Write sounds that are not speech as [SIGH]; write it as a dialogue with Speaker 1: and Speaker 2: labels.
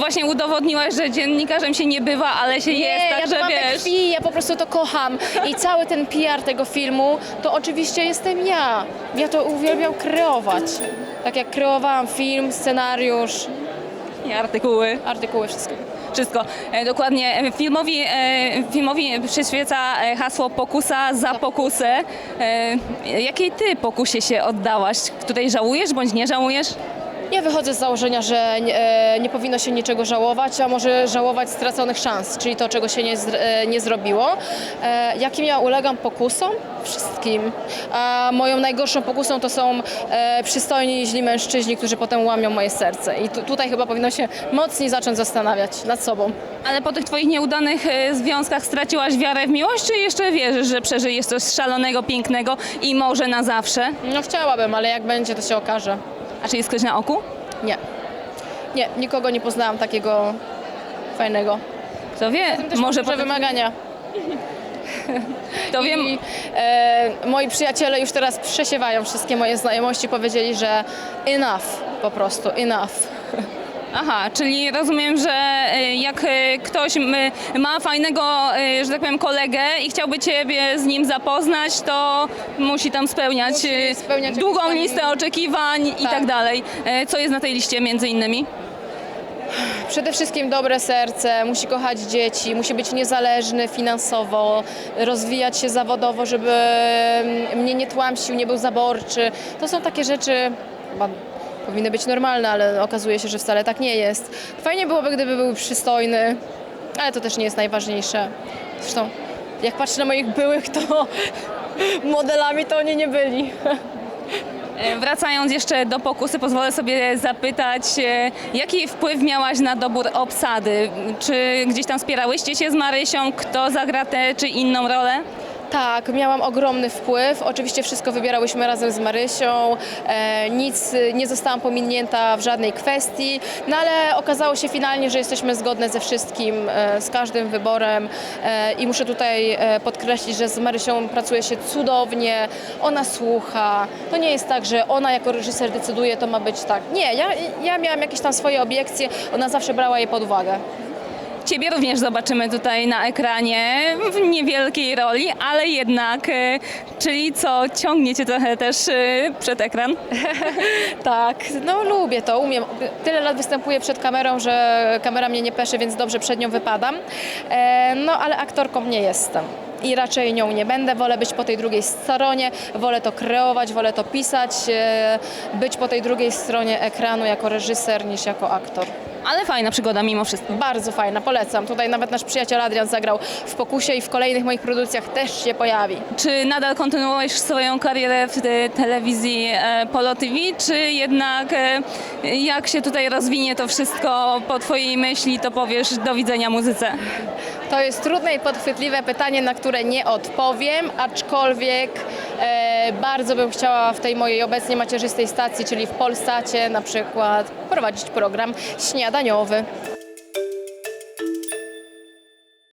Speaker 1: właśnie udowodniłaś, że dziennikarzem się nie bywa, ale się jest,
Speaker 2: ja
Speaker 1: także
Speaker 2: to mam we
Speaker 1: wiesz.
Speaker 2: krwi, ja po prostu to kocham. I cały ten PR tego filmu, to oczywiście jestem ja. Ja to uwielbiam kreować. Tak jak kreowałam film, scenariusz,
Speaker 1: I artykuły.
Speaker 2: artykuły, wszystko.
Speaker 1: Wszystko. E, dokładnie. E, Filmowi, e, filmowi przyświeca e, hasło pokusa za pokusę. E, jakiej ty pokusie się oddałaś? Której żałujesz bądź nie żałujesz?
Speaker 2: Ja wychodzę z założenia, że e, nie powinno się niczego żałować, a może żałować straconych szans, czyli to, czego się nie, e, nie zrobiło. E, jakim ja ulegam pokusom? Wszystkim. A moją najgorszą pokusą to są przystojni, źli mężczyźni, którzy potem łamią moje serce. I tu, tutaj chyba powinno się mocniej zacząć zastanawiać nad sobą.
Speaker 1: Ale po tych twoich nieudanych związkach straciłaś wiarę w miłość, czy jeszcze wierzysz, że przeżyjesz coś szalonego, pięknego i może na zawsze?
Speaker 2: No chciałabym, ale jak będzie, to się okaże.
Speaker 1: A czy jest ktoś na oku?
Speaker 2: Nie. Nie, nikogo nie poznałam takiego fajnego.
Speaker 1: Kto wie,
Speaker 2: Też
Speaker 1: może potem,
Speaker 2: wymagania.
Speaker 1: to wiem,
Speaker 2: I e, moi przyjaciele już teraz przesiewają wszystkie moje znajomości, powiedzieli, że enough po prostu, enough.
Speaker 1: Aha, czyli rozumiem, że e, jak e, ktoś ma fajnego, e, że tak powiem, kolegę i chciałby ciebie z nim zapoznać, to musi tam spełniać,
Speaker 2: Musi spełniać
Speaker 1: długą listę oczekiwań i
Speaker 2: Tak.
Speaker 1: tak dalej. Co jest na tej liście między innymi?
Speaker 2: Przede wszystkim dobre serce, musi kochać dzieci, musi być niezależny finansowo, rozwijać się zawodowo, żeby mm, mnie nie tłamsił, nie był zaborczy. To są takie rzeczy, powinny być normalne, ale okazuje się, że wcale tak nie jest. Fajnie byłoby, gdyby był przystojny, ale to też nie jest najważniejsze. Zresztą jak patrzę na moich byłych, to [LAUGHS] modelami to oni nie byli.
Speaker 1: E, Wracając jeszcze do pokusy, pozwolę sobie zapytać, e, jaki wpływ miałaś na dobór obsady? Czy gdzieś tam wspierałyście się z Marysią, kto zagra tę czy inną rolę?
Speaker 2: Tak, miałam ogromny wpływ. Oczywiście wszystko wybierałyśmy razem z Marysią. E, nic nie zostałam pominięta w żadnej kwestii, no ale okazało się finalnie, że jesteśmy zgodne ze wszystkim, e, z każdym wyborem e, i muszę tutaj e, podkreślić, że z Marysią pracuje się cudownie, ona słucha. To nie jest tak, że ona jako reżyser decyduje, to ma być tak. Nie, ja, ja miałam jakieś tam swoje obiekcje, ona zawsze brała je pod uwagę.
Speaker 1: Ciebie również zobaczymy tutaj na ekranie w niewielkiej roli, ale jednak, e, czyli co, ciągniecie trochę też e, przed ekran. [LAUGHS]
Speaker 2: Tak, no lubię to, umiem. Tyle lat występuję przed kamerą, że kamera mnie nie peszy, więc dobrze przed nią wypadam. E, no ale aktorką nie jestem. I raczej nią nie będę, wolę być po tej drugiej stronie, wolę to kreować, wolę to pisać, być po tej drugiej stronie ekranu jako reżyser niż jako aktor.
Speaker 1: Ale fajna przygoda mimo wszystko.
Speaker 2: Bardzo fajna, polecam. Tutaj nawet nasz przyjaciel Adrian zagrał w Pokusie i w kolejnych moich produkcjach też się pojawi.
Speaker 1: Czy nadal kontynuujesz swoją karierę w telewizji e, Polo TV, czy jednak e, jak się tutaj rozwinie to wszystko po twojej myśli, to powiesz do widzenia muzyce?
Speaker 2: To jest trudne i podchwytliwe pytanie, na które nie odpowiem, aczkolwiek e, bardzo bym chciała w tej mojej obecnie macierzystej stacji, czyli w Polsacie na przykład, prowadzić program śniadaniowy.